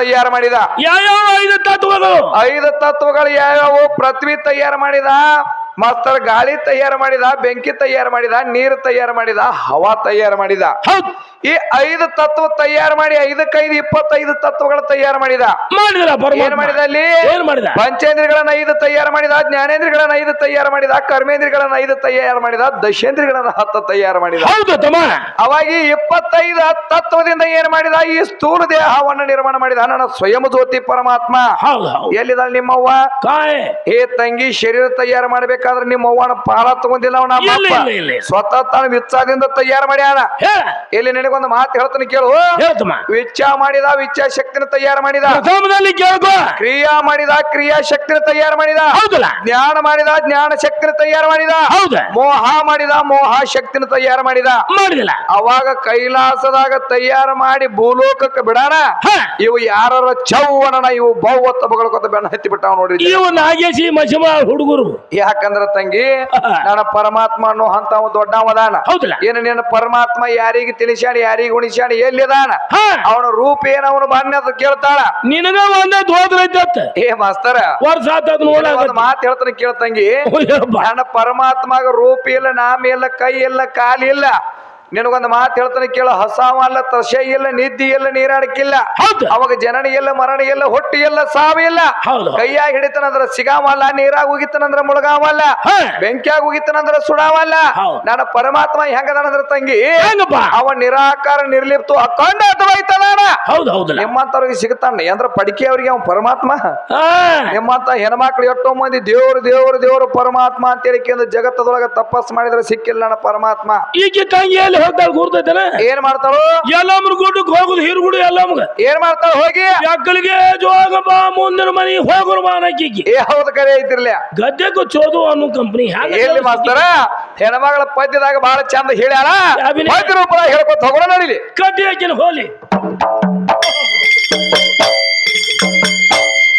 ತಯಾರು ಮಾಡಿದ? ಯಾವ್ಯಾವ ಐದು ತತ್ವಗಳು? ಐದು ತತ್ವಗಳು ಯಾವ್ಯಾವು? ಪೃಥ್ವಿ ತಯಾರು ಮಾಡಿದ ಮಸ್ತರ ಗಾಳಿ ತಯಾರು ಮಾಡಿದ ಬೆಂಕಿ ತಯಾರು ಮಾಡಿದ ನೀರು ತಯಾರು ಮಾಡಿದ ಹವಾ ತಯಾರು ಮಾಡಿದ. ಹೌದು. ಈ ಐದು ತತ್ವ ತಯಾರು ಮಾಡಿ ಐದಕ್ಕೈದು ಇಪ್ಪತ್ತೈದು ತತ್ವಗಳ ತಯಾರು ಮಾಡಿದ. ಮಾಡಿದ್ರ ಏನ್ ಮಾಡಿದ ಅಲ್ಲಿ? ಏನ್ ಮಾಡಿದ? ಪಂಚೇಂದ್ರಿಗಳನ್ನ ಐದು ತಯಾರು ಮಾಡಿದ ಜ್ಞಾನೇಂದ್ರಿಗಳನ್ನ ಐದು ತಯಾರು ಮಾಡಿದ ಕರ್ಮೇಂದ್ರಿಗಳನ್ನ ಐದು ತಯಾರು ಮಾಡಿದ ದಶೇಂದ್ರಿಗಳನ್ನ ಹತ್ತು ತಯಾರು ಮಾಡಿದ. ಹೌದು ತಮ್ಮ. ಅವಾಗ ಇಪ್ಪತ್ತೈದು ತತ್ವದಿಂದ ಏನ್ ಮಾಡಿದ? ಈ ಸ್ಥೂಲ ದೇಹವನ್ನು ನಿರ್ಮಾಣ ಮಾಡಿದ. ನನ್ನ ಸ್ವಯಂ ಜ್ಯೋತಿ ಪರಮಾತ್ಮ. ಎಲ್ಲಿದಾಳ ನಿಮ್ಮವ್ವ? ಏ ತಂಗಿ ಶರೀರ ತಯಾರು ಮಾಡ್ಬೇಕಾದ್ರೆ ನಿಮ್ಮವ್ವನ ಪಾಲ ತಗೊಂಡಿಲ್ಲ ಅವನ. ಸ್ವತಃ ತಾನು ವಿಚ್ಛಾದಿಂದ ತಯಾರು ಮಾಡ್ಯಾನ ಎಲ್ಲಿ ನಿನಗೊಂದು ಮಾತು ಹೇಳ್ತಾನೆ ಕೇಳು. ಹೇಳ್ತಮ್ಮ. ವಿಚ್ಛ ಮಾಡಿದ ವಿಚಾ ಶಕ್ತಿನ ತಯಾರು ಮಾಡಿದ. ಪ್ರಥಮದಲ್ಲಿ ಕೇಳ್ಕೊ. ಕ್ರಿಯಾ ಮಾಡಿದ ಕ್ರಿಯಾ ಶಕ್ತಿನ ತಯಾರು ಮಾಡಿದ. ಹೌದಲ್ಲ? ಜ್ಞಾನ ಮಾಡಿದ ಜ್ಞಾನ ಶಕ್ತಿನ ತಯಾರು ಮಾಡಿದ. ಹೌದ? ಮೋಹ ಮಾಡಿದ ಮೋಹ ಶಕ್ತಿನ ತಯಾರು ಮಾಡಿದ. ಮಾಡಿದಿಲ್ಲ? ಅವಾಗ ಕೈಲಾಸದಾಗ ತಯಾರು ಮಾಡಿ ಭೂಲೋಕಕ್ಕೆ ಬಿಡಾನ? ಇವು ಯಾರ ಚೌವನನ ಇವು ಬಹುವತ್ತ ಬಗಳಕೊತ್ತ ಬೆನ್ನ ಹತ್ತಿ ಬಿಟ್ಟಾವ ನೋಡ್ರಿ ಇವು ನಾಗೇಶಿ ಮಜಮ ಹುಡುಗರು. ಯಾಕಂದ್ರ ತಂಗಿ ನನ್ನ ಪರಮಾತ್ಮ ಅನ್ನೋ ಅಂತ ದೊಡ್ಡವದಾನ ಹೌದಲ್ಲ? ಏನು ನಿನ್ನ ಪರಮಾತ್ಮ ಯಾರಿಗೆ ತಿಳಿಸ್ಯಾಣ ಯಾರಿಗೆ ಉಣಿಸ್ಯಾಣ ಎಲ್ಲಿದಾನ ಅವನ ರೂಪ ಏನ ಅವನು ಬಣ್ಣ ಅಂತ ಕೇಳ್ತಾಳ? ನಿನಗ ಒಂದೇ ಹೋದ್ರೈತತ್ತ ಏ ಮಾಸ್ತರ ವರ್ಷ ಆತದ ಒಂದು ಮಾತು ಹೇಳ್ತಾನೆ ಕೇಳ್ತಂಗಿ ನನ್ನ ಪರಮಾತ್ಮಗ ರೂಪ ಇಲ್ಲ ನಾಮ ಇಲ್ಲ ಕೈ ಇಲ್ಲ ಕಾಲಿಲ್ಲ ಇಲ್ಲ. ನಿನಗೊಂದು ಮಾತು ಹೇಳ್ತಾನೆ ಕೇಳು ಹಸಾವಲ್ಲ ತಸೆ ಇಲ್ಲ ನಿದ್ದಿ ಇಲ್ಲ ನೀರಾಡಕ್ಕಿಲ್ಲ. ಅವಾಗ ಜನನಿ ಇಲ್ಲ ಮರಣ ಇಲ್ಲ ಹೊಟ್ಟಿ ಇಲ್ಲ ಸಾವಿಲ್ಲ ಕೈಯಾಗ ಹಿಡಿತನಂದ್ರ ಸಿಗಾವಲ್ಲ ನೀರಾಗ ಹೋಗಿತ್ತನಂದ್ರ ಮುಳುಗಾವಲ್ಲ ಬೆಂಕಿಯಾಗಿ ಹೋಗಿತ್ತನಂದ್ರ ಸುಡಾವಲ್ಲ ನಾನು ಪರಮಾತ್ಮ ಹೆಂಗದಾನಂದ್ರ ತಂಗಿ? ಅವ ನಿರಾಕಾರ ನಿರ್ಲಿಪ್ತು ಅಖಂಡ ಅದ್ವೈತದಾನ ಹೌದು ಹೌದು. ನಿಮ್ಮಂತವ್ರಿಗೆ ಸಿಗತಾನೆ ಅಂದ್ರ ಪಡಿಕೆ ಅವ್ರಿಗೆ ಅವ ಪರಮಾತ್ಮ? ನಿಮ್ಮಂತ ಹೆಣ್ಮಕ್ಳು ಎಷ್ಟೋ ಮಂದಿ ದೇವ್ರು ದೇವ್ರು ದೇವ್ರು ಪರಮಾತ್ಮ ಅಂತ ಹೇಳಿ ಜಗತ್ತದೊಳಗ ತಪಸ್ ಮಾಡಿದ್ರೆ ಸಿಕ್ಕಿಲ್ಲ ನನ್ನ ಪರಮಾತ್ಮ. ಈಗ ತಂಗಿ ಎಲ್ಲಿ ಹೋಗ್ತಾಳ ಕೂರ್ತೈತನ ಏನ್ ಮಾಡ್ತಾಳು? ಎಲ್ಲಮ್ಮನ ಗುಡ್ಡಕ್ಕೆ ಹೋಗುದು ಹೀರುಗುಡು ಎಲ್ಲಮ್ಮಗ ಏನ್ ಮಾಡ್ತಾಳ ಹೋಗಿ? ಮಕ್ಕಳಿಗೆ ಜೋಗಪ್ಪ ಮುಂದಿನ ಮನಿ ಹೋಗುರು ಮಾನಕ್ಕಿಗೆ ಏ ಹೌದು ಕರೆ ಐತಿರ್ಲಿ ಗದ್ದೆ ಚೋದು ಅನ್ನೋ ಕಂಪನಿ ಎಲ್ಲಿ ಮಾಸ್ತರ? ಹೆಣ್ಮಗಳ ಪದ್ಯದಾಗ ಬಹಳ ಚಂದ ಹೇಳ್ಯಾರ ಹೇಳ್ಕೊತ ಹೋಗೋಣ ನಡೀಲಿ. ಕಡ್ಡಿ ಹಾಕಿನ ಹೋಲಿ.